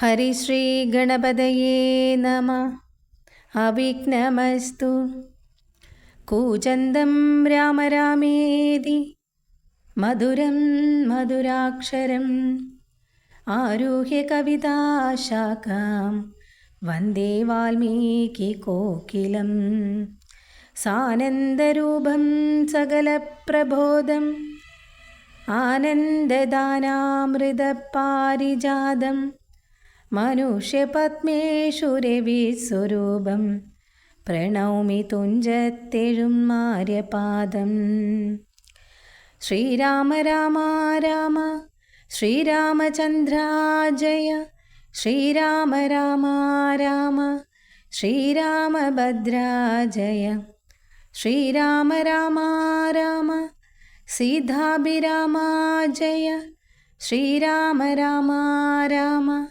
हरिश्रीगणपतये नमः अविघ्नमस्तु कूचन्दं राम रामेति मधुरं मधुराक्षरम् आरुह्य कविताशाखां वन्दे वाल्मीकिकोकिलं सानन्दरूपं सकलप्रबोधम् आनन्ददानामृतपारिजातं മനുഷ്യപത്മേഷുരവിസ്വരൂപം പ്രണൗമി തുഞ്ചത്തെഴുമാര്യപാദം ശ്രീരാമ രാമ രാമ ശ്രീരാമചന്ദ്രാ ജയ ശ്രീരാമ രാമ രാമ ശ്രീരാമഭദ്രാ ജയ ശ്രീരാമ രാമ രാമ സീതാഭിരാമ ജയ ശ്രീരാമ രാമ രാമ.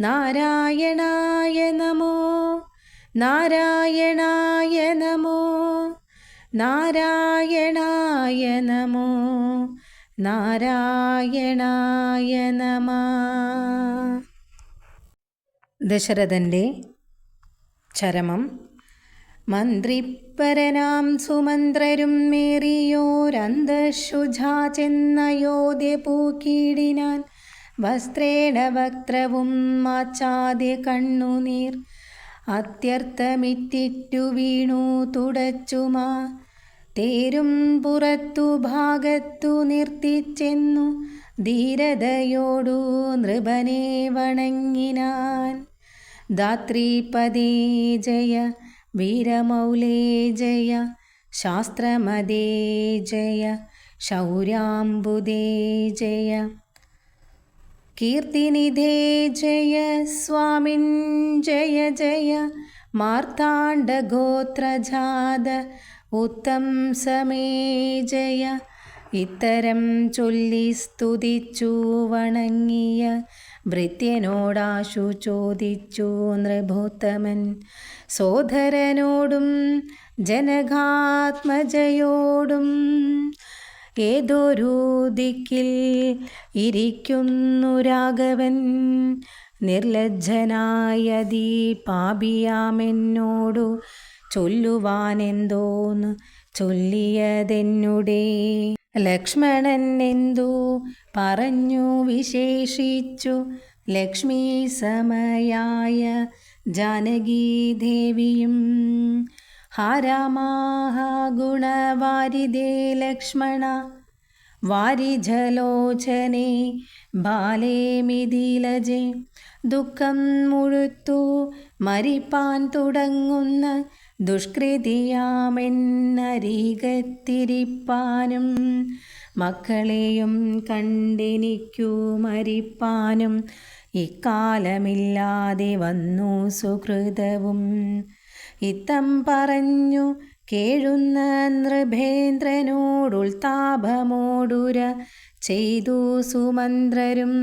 നാരായണായ നമോ നാരായണായ നമോ നാരായണായ നമോ നാരായണായ നമ. ദശരഥന്റെ ചരമം. മന്ത്രിപ്പരനാം സുമന്ത്രരും മേറിയോരന്തശുജാ ചെന്നയോധ്യ പൂക്കീടിനാൻ വസ്ത്രേണ വക്ത്രവും മാച്ചാതെ കണ്ണുനീർ. അത്യർത്ഥമിറ്റിറ്റു വീണു തുടച്ചുമാ. തേരും പുറത്തു ഭാഗത്തു നിർത്തിച്ചെന്നു. ധീരതയോടു നൃപനെ വണങ്ങിനാൻ. ധാത്രീപദേ ജയ വീരമൗലേ ജയ ശാസ്ത്രമദേ ജയ ശൗര്യാംബുദേ ജയ. കീർത്തിനിധേ ജയ സ്വാമിൻ ജയ ജയ. മാർത്താണ്ഡഗോത്രജാത ഉത്തം സമേ ജയ. ഇത്തരം ചൊല്ലി സ്തുതിച്ചു വണങ്ങിയ ഭൃത്യനോടാശു ചോദിച്ചു നൃഭോത്തമൻ. സോദരനോടും ജനകാത്മജയോടും ഏതൊരു ദിക്കിൽ ഇരിക്കുന്നു രാഘവൻ? നിർലജ്ജനായ പാപിയാമെന്നോടു ചൊല്ലുവാനെന്തോന്ന് ചൊല്ലിയതെന്നുടേ. ലക്ഷ്മണൻ എന്തു പറഞ്ഞു വിശേഷിച്ചു? ലക്ഷ്മി സമയായ ജാനകീദേവിയും ഗുണവാരിദേ ലക്ഷ്മണ വാരിജലോചനെ ബാലേ മിഥിലജെ ദുഃഖം മുഴുത്തു മരിപ്പാൻ തുടങ്ങുന്ന ദുഷ്കൃതിയാമെന്നരികത്തിരിപ്പാനും മക്കളെയും കണ്ടെനിക്കു മരിപ്പാനും ഇക്കാലമില്ലാതെ വന്നു സുഹൃതവും. ഇത്തം പറഞ്ഞു കേഴുന്ന നൃഭേന്ദ്രനോടുൾതാപമോടുര ചെയ്തു സുമന്ത്രരും.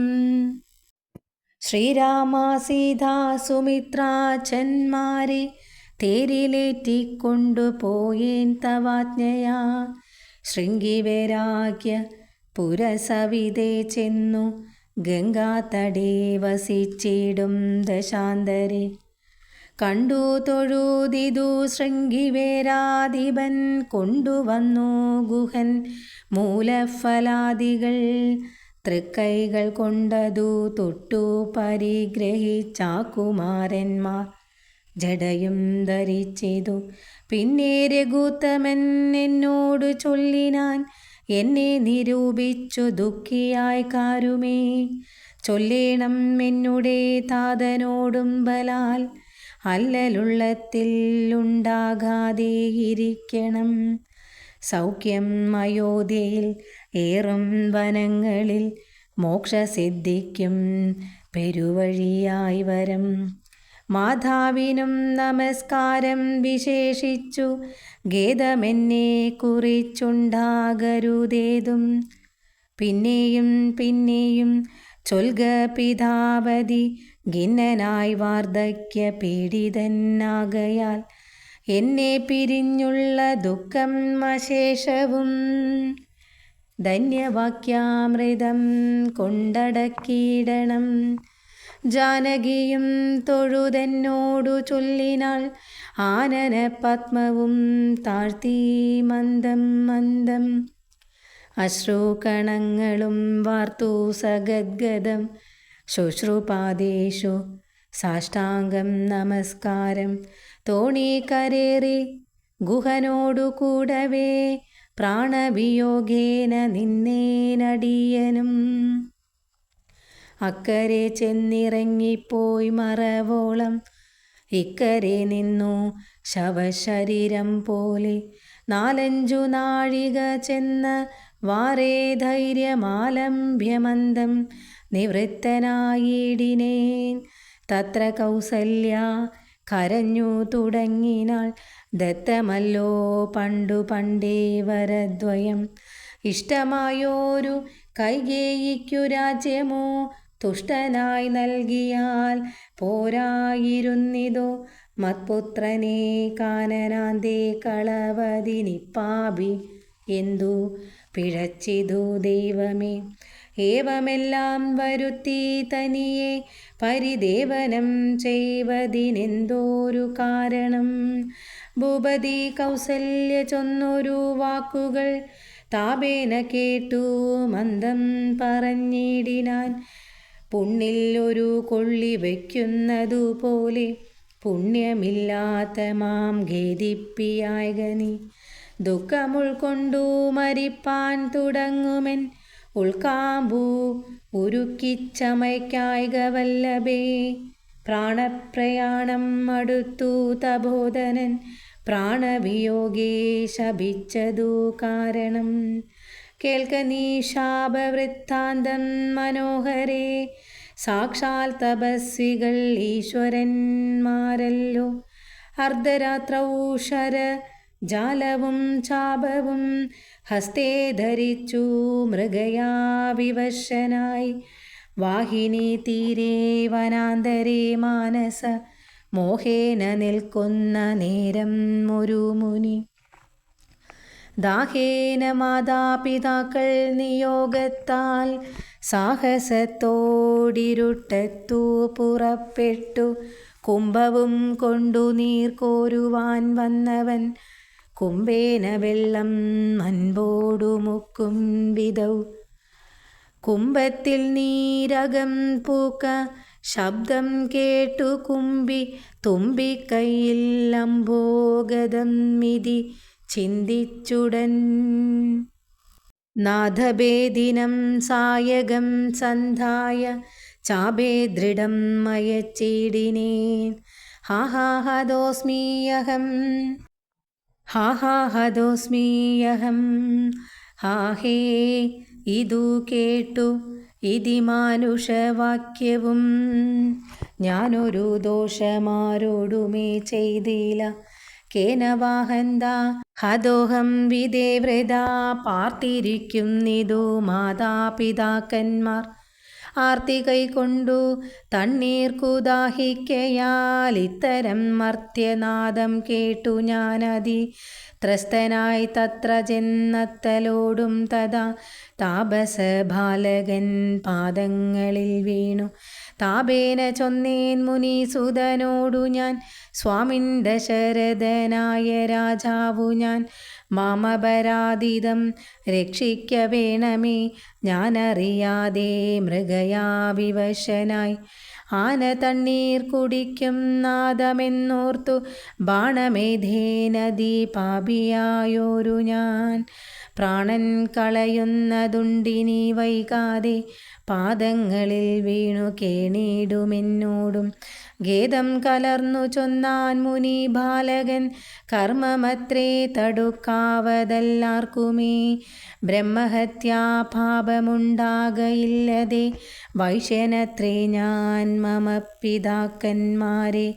ശ്രീരാമ സീതാ സുമിത്രാച്ചന്മാരെ തേരിലേറ്റിക്കൊണ്ടുപോയേൻ തവാജ്ഞയാ. ശൃംഗിവരാഗ്യ പുരസവിതേ ചെന്നു ഗംഗാതടേ വസിച്ചിടും ദശാന്തരെ. കണ്ടു തൊഴുതിതു ശൃംഗിവേരാധിപൻ കൊണ്ടുവന്നു ഗുഹൻ. മൂലഫലാദികൾ തൃക്കൈകൾ കൊണ്ടതു തൊട്ടു പരിഗ്രഹിച്ചാക്കുമാരന്മാർ. ജടയും ധരിച്ചിതു. പിന്നെ രഘുത്തമൻ എന്നോട് ചൊല്ലിനാൻ എന്നെ നിരൂപിച്ചു ദുഃഖിയായി കാരുമേ. ചൊല്ലേണം എന്നുടേ താതനോടും ബലാൽ അല്ലലുള്ളത്തിൽ ഉണ്ടാകാതെ ഇരിക്കണം സൗഖ്യം അയോധ്യയിൽ ഏറും വനങ്ങളിൽ മോക്ഷസിദ്ധിക്കും പെരുവഴിയായി വരം. മാതാവിനും നമസ്കാരം വിശേഷിച്ചു ഗേദമെന്നെ കുറിച്ചുണ്ടാകരുതേതും. പിന്നെയും പിന്നെയും ചൊൽക പിതാവതി ഖിന്നനായി വാർദ്ധക്യ പീഡിതനാകയാൽ എന്നെ പിരിഞ്ഞുള്ള ദുഃഖം അശേഷവും ധന്യവാക്യാമൃതം കൊണ്ടടക്കിയിടണം. ജാനകിയും തൊഴുതെന്നോടു ചൊല്ലിനാൾ ആനന പത്മവും താഴ്ത്തി മന്ദം മന്ദം. അശ്രുകണങ്ങളും വാർത്തു സഗദ്ഗതം ശുശ്രുപാദേഷു. സാഷ്ടാംഗം നമസ്കാരം. തോണീകരേറി ഗുഹനോടുകൂടവേ ഗുഹനോടു കൂടവേ പ്രാണവിയോഗേന നിന്നേനടിയനും അക്കരെ ചെന്നിറങ്ങിപ്പോയി മറവോളം ഇക്കരെ നിന്നു ശവശരീരം പോലെ. നാലഞ്ചു നാഴിക ചെന്ന വാരേ ധൈര്യമാലംഭ്യമന്ദം നിവൃത്തനായിടിനേൻ. തത്ര കൗസല്യ കരഞ്ഞു തുടങ്ങിനാൾ. ദത്തമല്ലോ പണ്ടു പണ്ടേ വരദ്വയം. ഇഷ്ടമായോരു കൈകേയിക്കു രാജ്യമോ? തുഷ്ടനായി നൽകിയാൽ പോരായിരുന്നിതോ? മത്പുത്രനെ കാനനാന്തേ കളവതിനിപ്പാപി എന്തു പിഴച്ചിതു ദൈവമേ? ഏവമെല്ലാം വരുത്തി തനിയെ പരിദേവനം ചെയ്വതിനെന്തോരു കാരണം? ഭൂപതി കൗസല്യ ചൊന്നൊരു വാക്കുകൾ താപേന കേട്ടു മന്ദം പറഞ്ഞിടിനാൻ. പുണ്ണിൽ ഒരു കൊള്ളി വയ്ക്കുന്നതുപോലെ പുണ്യമില്ലാത്ത മാം ഖേദിപ്പിയായകനി ദുഃഖമുൾക്കൊണ്ടു മരിപ്പാൻ തുടങ്ങുമെൻ. ഉൾക്കാമ്പു ഉരുക്കിച്ചമയ്ക്കായിക വല്ലഭേ പ്രാണപ്രയാണം അടുത്തു തബോധനൻ. പ്രാണവിയോഗേ ശപിച്ചതു കാരണം. കേൾക്ക നീ ശാപവൃത്താന്തം മനോഹരേ. സാക്ഷാൽ തപസ്വികൾ ഈശ്വരന്മാരല്ലോ. അർദ്ധരാത്രൗഷര ജാലവും ചാപവും ഹസ്തേ ധരിച്ചു മൃഗയാ വിവശനായി വാഹിനി തീരെ വനാന്തരേ മാനസ മോഹേന നിൽക്കുന്ന നേരം ഒരു മുനി. ദാഹേന മാതാപിതാക്കൾ നിയോഗത്താൽ സാഹസത്തോടിരുട്ടത്തു പുറപ്പെട്ടു. കുംഭവും കൊണ്ടു നീർക്കോരുവാൻ വന്നവൻ കുംഭേന വെള്ളം മൻപോടു മുക്കും വിധൗ. കുംഭത്തിൽ നീരകം പൂക്ക ശബ്ദം കേട്ടു കുമ്പി തുമ്പിക്കൈയിൽ അംബോഗതം മിതി ചിന്തിച്ചുടൻ. നാഥഭേദിനം സായകം സന്ധായ ചാപേ ദൃഢം മയച്ചിടിനേൻ ഹാഹാഹദോസ്മീയഹം ഹാഹാഹദോസ്മീയഹം ഹാഹേ ഇതു കേട്ടു ഇതി മാനുഷവാക്യവും ഞാനൊരു ദോഷമാരോടുമേ ചെയ്തില്ല കേനവാഹന്ത ഹദോഹം വിദേവ്രത പാർത്തിരിക്കുന്നിതു മാതാപിതാക്കന്മാർ. ആർത്തി കൈകൊണ്ടു തണ്ണീർ കുദാഹിക്കയാൽ ഇത്തരം മർത്യനാദം കേട്ടു ഞാനതി. ത്രസ്തനായി തത്ര ചെന്നത്തലോടും തഥാ താപസ ബാലകൻ പാദങ്ങളിൽ വീണു. താപേന ചൊന്നേൻ മുനീസുതനോടു ഞാൻ സ്വാമിൻ ദശരഥനായ രാജാവു ഞാൻ. മാമപരാധിതം രക്ഷിക്ക വേണമേ ഞാനറിയാതെ മൃഗയാ വിവശനായി ആന തണ്ണീർ കുടിക്കും നാദമെന്നോർത്തു ബാണമേധേ നദി പാപിയായോരു ഞാൻ പ്രാണൻ കളയുന്നതുണ്ടിനി വൈകാതെ പാദങ്ങളിൽ വീണു കേണിടുമെന്നോടും ഗേദം കലർന്നു ചൊന്നാൻ മുനി ബാലകൻ കർമ്മമത്രേ തടുക്കാവതല്ലാർക്കുമേ. ബ്രഹ്മഹത്യാ പാപമുണ്ടാകയില്ലതെ വൈശ്യനത്രേ ഞാൻ മമ പിതാക്കന്മാരെ.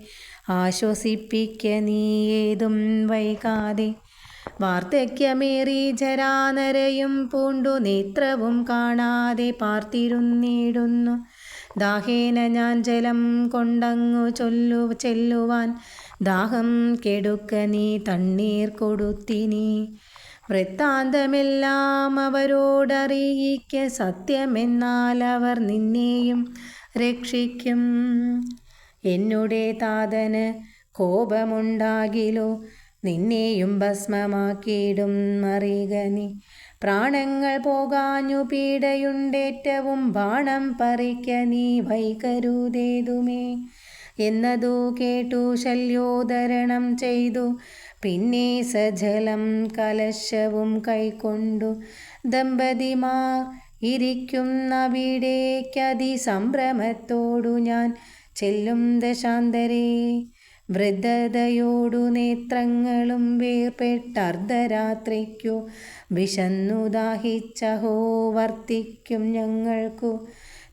ആശ്വസിപ്പിക്ക നീ ഏതും വൈകാതെ വാർദ്ധക്യമേറി ജരാനരയും പൂണ്ടു നേത്രവും കാണാതെ പാർത്തിരുന്നിടുന്നു. ദാഹേന ഞാൻ ജലം കൊണ്ടങ്ങു ചൊല്ലു ചെല്ലുവാൻ ദാഹം കെടുക്ക നീ തണ്ണീർ കൊടുത്തിനി. വൃത്താന്തമെല്ലാം അവരോടറിയിക്ക സത്യമെന്നാൽ അവർ നിന്നെയും രക്ഷിക്കും. എന്നുടെ താതന് കോപമുണ്ടാകിലോ? നിന്നെയും ഭസ്മമാക്കിയിടും മറികനി പ്രാണങ്ങൾ പോകാഞ്ഞു പീഡയുണ്ടേറ്റവും ബാണം പറിക്ക നീ വൈകരുതേതുമേ. എന്നതു കേട്ടു ശല്യോദരണം ചെയ്തു. പിന്നെ സജലം കലശവും കൈക്കൊണ്ടു. ദമ്പതിമാർ ഇരിക്കുന്നവിടേക്കതി സംഭ്രമത്തോടു ഞാൻ. ചെല്ലും ദശാന്തരേ വൃദ്ധതയോടു നേത്രങ്ങളും വേർപെട്ടർദ്ധരാത്രിക്കു വിശന്നു ദാഹിച്ചഹോ വർത്തിക്കും ഞങ്ങൾക്കു.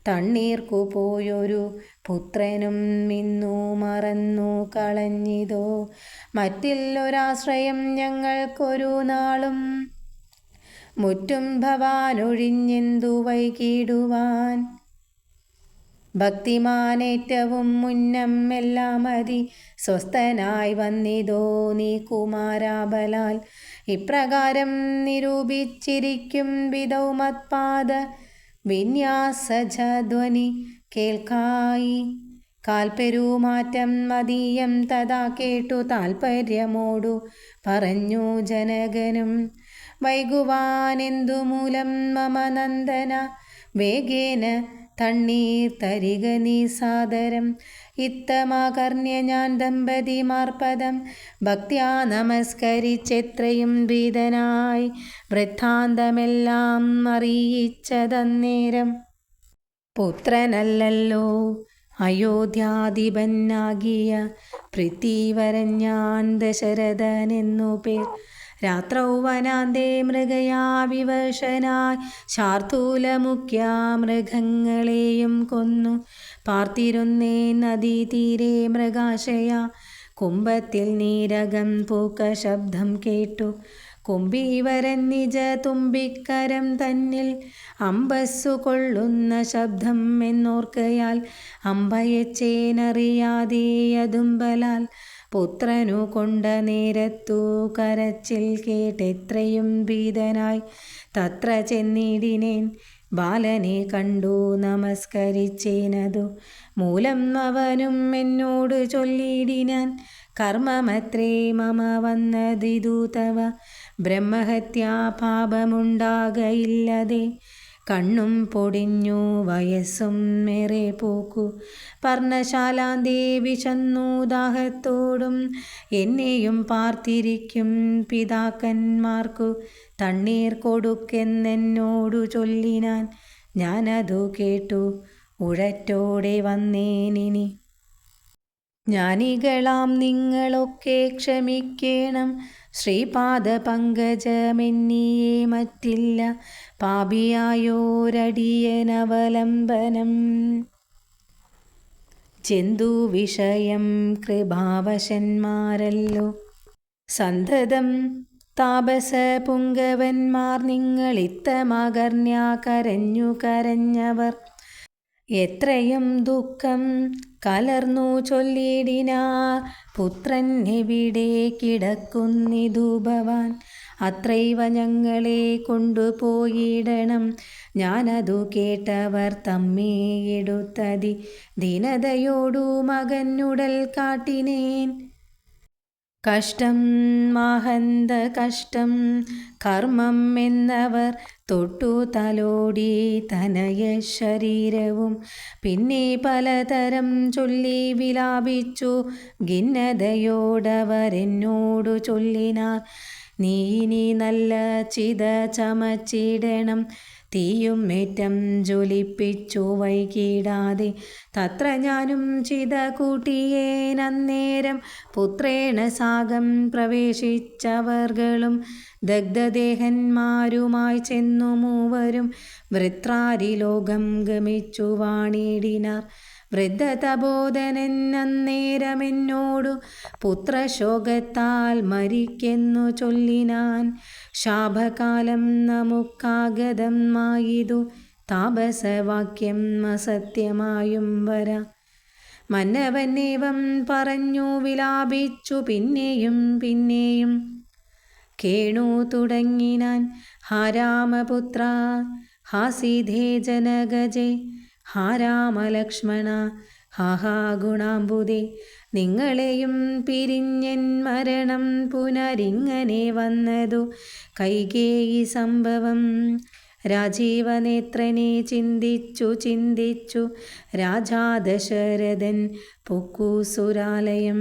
തണ്ണീർക്കു പോയൊരു പുത്രനും മിന്നു മറന്നു കളഞ്ഞിതോ. മറ്റില്ലൊരാശ്രയം ഞങ്ങൾക്കൊരു നാളും മുറ്റും ഭവാനൊഴിഞ്ഞെന്തു വൈകിടുവാൻ? ഭക്തിമാനേറ്റവും മുന്നം എല്ലാം മതി സ്വസ്ഥനായി വന്നിതോ നീ കുമാരാബലാൽ. ഇപ്രകാരം നിരൂപിച്ചിരിക്കും വിധൗ മത്പാദ വിന്യാസജധ്വനി. കേൾക്കായി കാൽപ്പെരുമാറ്റം മതീയം തഥാ കേട്ടു താൽപ്പര്യമോടു പറഞ്ഞു ജനകനും. വൈകുവാനെന്തു മൂലം മമ നന്ദന വേഗേന തണ്ണീർ തരിക നീ സാദരം. ഇത്തമാകർണ്യ ഞാൻ ദമ്പതിമാർപ്പദം. ഭക്തി നമസ്കരിച്ചെത്രയും ഭീതനായി വൃത്താന്തമെല്ലാം അറിയിച്ചതന്നേരം. പുത്രനല്ലല്ലോ അയോധ്യാധിപനാകിയ പൃഥ്വീവരൻ ഞാൻ ദശരഥനെന്നു പേർ. രാത്രൗ വനാന്തേ മൃഗയാ വിവശനായി ശാർത്തൂലമുഖ്യ മൃഗങ്ങളെയും കൊന്നു. പാർത്തിരുന്നേ നദീതീരെ മൃഗാശയ. കുംഭത്തിൽ നീരകം പൂക്ക ശബ്ദം കേട്ടു. കുംഭീവരൻ നിജ തുമ്പിക്കരം തന്നിൽ അമ്പസ്സു കൊള്ളുന്ന ശബ്ദം എന്നോർക്കയാൽ അമ്പയച്ചേനറിയാതെ അതുമ്പലാൽ പുത്രനു കൊണ്ട നേരത്തു കരച്ചിൽ കേട്ടെത്രയും ഭീതനായി. തത്ര ചെന്നിടിനേൻ ബാലനെ കണ്ടു നമസ്കരിച്ചേനതു. മൂലം അവനും എന്നോട് ചൊല്ലിടിനാൻ കർമ്മമത്രേ മമ വന്നതിതു തവ. ബ്രഹ്മഹത്യാ പാപമുണ്ടാകയില്ലതെ. കണ്ണും പൊടിഞ്ഞു വയസ്സും മേറെ പോക്കു. പർണശാലാം ദേവി ചെന്നു ദാഹത്തോടും എന്നെയും പാർത്തിരിക്കും പിതാക്കന്മാർക്കു. തണ്ണീർ കൊടുക്കെന്നെന്നോടു ചൊല്ലിനാൻ ഞാനതു കേട്ടു. ഉഴറ്റോടെ വന്നേനിനി. ജ്ഞാനികളാം നിങ്ങളൊക്കെ ക്ഷമിക്കേണം. ശ്രീപാദ പങ്കജമെന്നിയെ മറ്റില്ല. പാപിയായോരടിയനവലംബനം. ചെന്തു വിഷയം കൃപാവശന്മാരല്ലോ. സന്തതം താപസ പുങ്കവന്മാർ നിങ്ങളിത്തമകർണ്യാ കരഞ്ഞു കരഞ്ഞവർ. എത്രയും ദുഃഖം കലർന്നു ചൊല്ലിടിനാർ പുത്രൻ എവിടെ കിടക്കുന്നിതു ഭവാൻ അത്രൈവ ഞങ്ങളെ കൊണ്ടുപോയിടണം ഞാനതു കേട്ടവർ തമ്മേയെടുത്തതി ദീനതയോടു മകനുടൽ കാട്ടിനേൻ. കഷ്ടം മഹന്ത കഷ്ടം. കർമ്മം എന്നവർ തൊട്ടു തലോടി തനയ ശരീരവും. പിന്നെ പലതരം ചൊല്ലി വിലാപിച്ചു. ഖിന്നതയോടവരെന്നോടു ചൊല്ലിനാർ. നീ ഇനി നല്ല ചിത ചമച്ചിടണം. തീയും മേറ്റം ജ്വലിപ്പിച്ചു വൈകിടാതെ. തത്ര ഞാനും ചിത കൂട്ടിയേനന്നേരം പുത്രേണ സാഗം പ്രവേശിച്ചവർകളും ദഗ്ധദേഹന്മാരുമായി ചെന്നു മൂവരും. വൃത്രാരി ലോകം ഗമിച്ചു വാണിടിനാർ. വൃദ്ധതബോധനൻ അന്നേരമെന്നോടു പുത്രശോകത്താൽ മരിക്കെന്നു ചൊല്ലിനാൻ ശാപകാലം നമുക്കാഗതമായിതു താപസവാക്യം അസത്യമായും വര. മന്നവന്നേവം പറഞ്ഞു വിലാപിച്ചു പിന്നെയും പിന്നെയും കേണു തുടങ്ങിനാൻ. ഹാരാമപുത്ര ഹാസിധേ ജനഗജേ ഹാ രാമലക്ഷ്മണ ഹാ ഹാ ഗുണാംബുദേ. നിങ്ങളെയും പിരിഞ്ഞൻ മരണം പുനരിങ്ങനെ വന്നതു കൈകേയി സംഭവം. രാജീവനേത്രനെ ചിന്തിച്ചു ചിന്തിച്ചു രാജാ ദശരഥൻ പൊക്കൂസുരാലയം.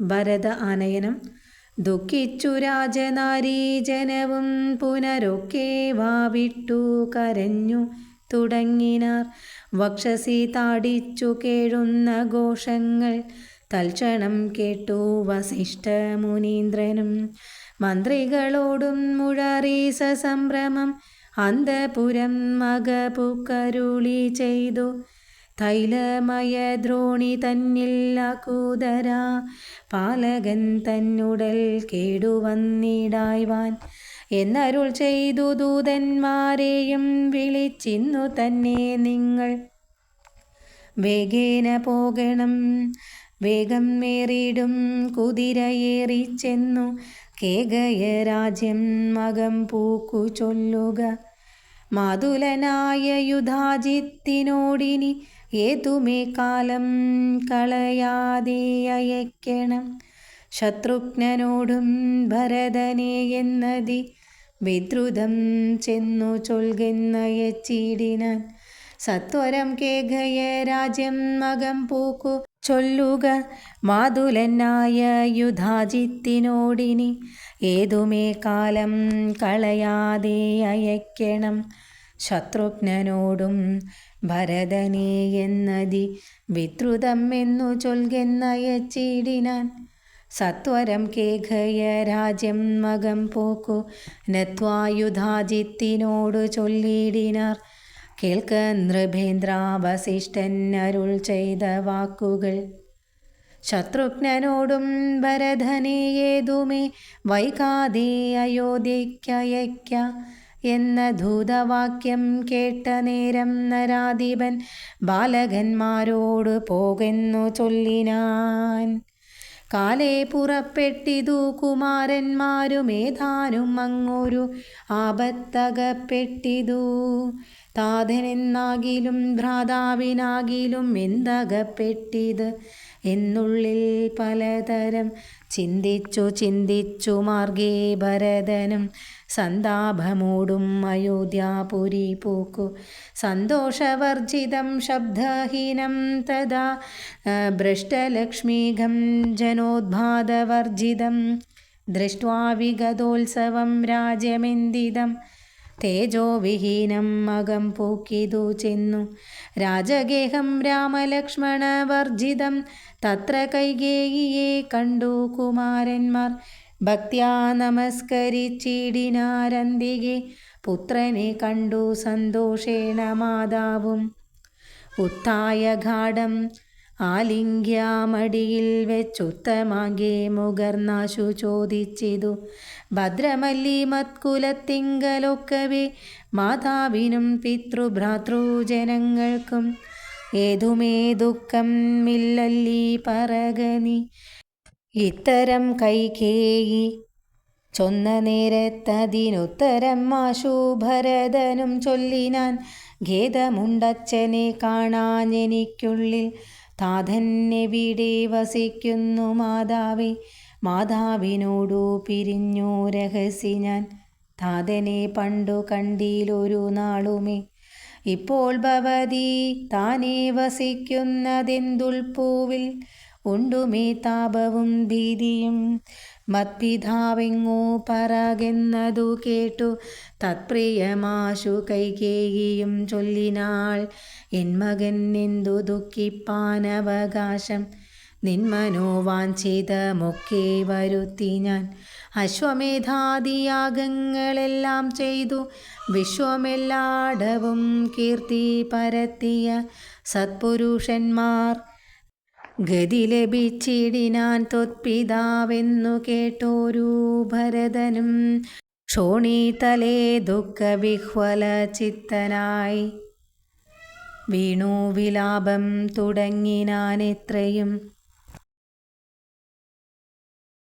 ഭരത ആനയനം. ദുഃഖിച്ചു രാജനാരീജനവും പുനരൊക്കെ വാവിട്ടു കരഞ്ഞു തുടങ്ങിനാർ. വക്ഷസി താടിച്ചു കേഴുന്ന ഘോഷങ്ങൾ തൽക്ഷണം കേട്ടു വസിഷ്ഠ മുനീന്ദ്രനും. മന്ത്രികളോടും മുഴറീസ സംഭ്രമം അന്തപുരം മകപുക്കരുളി ചെയ്തു. തൈലമയ ദ്രോണി തന്നിൽ അകൂതര. പാലകൻ തന്നുടൽ കേടുവന്നിടായ്വാൻ എന്നരുൾ ചെയ്തു ദൂതന്മാരെയും വിളിച്ചിന്നു തന്നെ നിങ്ങൾ. വേഗേന പോകണം. വേഗം മേറിയിടും കുതിരയേറി ചെന്നു. കേകയ രാജ്യം മകം പൂക്കു ചൊല്ലുക. മാതുലനായ യുധാജിത്തിനോടിനി ഏതുമേ കാലം കളയാതെ അയക്കണം. ശത്രുഘ്നനോടും ഭരതനെ എന്നതി. വിദ്രുതം ചെന്നു ചൊൽകെന്നയച്ചിടിനാൻ സത്വരം കേഘയ രാജ്യം മകം പൂക്കു. ചൊല്ലുക മാതുലനായ യുധാജിത്തിനോടിനി. ഏതുമേ കാലം കളയാതെ അയക്കണം. ശത്രുഘ്നനോടും ഭരതനെ എന്നതി. വിദ്രുതം എന്നു ചൊൽകെന്നയച്ചിടിനാൻ സത്വരം കേഘയ രാജ്യം മകം പോക്കു. നത്വായുധാജിത്തിനോടു ചൊല്ലിടിനാർ. കേൾക്ക നൃഭേന്ദ്ര വസിഷ്ഠൻ അരുൾ ചെയ്ത വാക്കുകൾ. ശത്രുഘ്നോടും ഭരതനെ ഏതുമേ വൈകാതെ അയോധ്യയ്ക്കയക്ക എന്ന ധൂതവാക്യം കേട്ട നേരം നരാധിപൻ ബാലകന്മാരോട് പോകുന്നു ചൊല്ലിനാൻ. കാലേ പുറപ്പെട്ടിതു കുമാരന്മാരുമേതാനും അങ്ങൊരു ആപത്തകപ്പെട്ടിതു. താതനെന്നാകിലും ഭ്രാതാവിനാകിലും എന്തകപ്പെട്ടിത്? എന്നുള്ളിൽ പലതരം ചിന്തിച്ചു ചിന്തിച്ചു മാർഗേ ഭരതനും സന്താപമൂടും അയോധ്യാപുരി പൂക്കു. സന്തോഷവർജിതം ശബ്ദഹീനം തഥാ ഭ്രഷ്ടലക്ഷ്മീഘം ജനോദ്ഭാതവർജിതം ദൃഷ്ട്വാ വിഗതോത്സവം രാജ്യമെന്തിതം. തേജോവിഹീനം മകം പൂക്കിതു ചെന്നു. രാജഗേഹം രാമലക്ഷ്മണവർജിതം. തത്ര കൈകേയിയെ കണ്ടു കുമാരന്മാർ. ഭക്ത്യാ നമസ്കരിച്ചിടിനാരന്തികെ പുത്രനെ കണ്ടു സന്തോഷേണ മാതാവും. ഉത്തായ ഘാടം ആലിംഗ്യാമടിയിൽ വെച്ചുത്തമാകെ മുകർന്നാശു ചോദിച്ചിതു. ഭദ്രമല്ലി മത്കുലത്തിങ്കലൊക്കവേ മാതാവിനും പിതൃഭ്രാതൃജനങ്ങൾക്കും ഏതുമേ ദുഃഖം ഇല്ലല്ലീ പറകനി. ഇത്തരം കൈകേയി. ചൊന്ന നേരത്തതിനുത്തരം മാശു ഭരതനും ചൊല്ലിനാൻ ഖേദമുണ്ടച്ഛനെ കാണാഞ്ഞെനിക്കുള്ളിൽ താതന്നെവിടെ വസിക്കുന്നു മാതാവേ. മാതാവിനോടു പിരിഞ്ഞു രഹസി ഞാൻ താതനെ പണ്ടു കണ്ടിയിലൊരു നാളുമേ. ഇപ്പോൾ ഭവതി താനേ വസിക്കുന്നതെന്തുൾപ്പൂവിൽ ഉണ്ടുമേ താപവും ഭീതിയും. മത്പിതാവെങ്ങോ പറകെന്നതു കേട്ടു. തത്പ്രിയമാശു കൈകേയിയും ചൊല്ലിനാൾ. എൻ മകൻ എന്തു ദുഃഖിപ്പാനവകാശം. നിന്മനോവാഞ്ചിതമൊക്കെ വരുത്തി ഞാൻ. അശ്വമേധാദിയാഗങ്ങളെല്ലാം ചെയ്തു. വിശ്വമെല്ലാടവും കീർത്തി പരത്തിയ സത്പുരുഷന്മാർ. ഗതി ലഭിച്ചിടിനാൻ തൊത്പിതാവെന്നു കേട്ടോരു ഭരതനും ക്ഷോണീതലേ ദുഃഖവിഹ്വല ചിത്തനായി. വീണു വിലാപം തുടങ്ങിനാൻ എത്രയും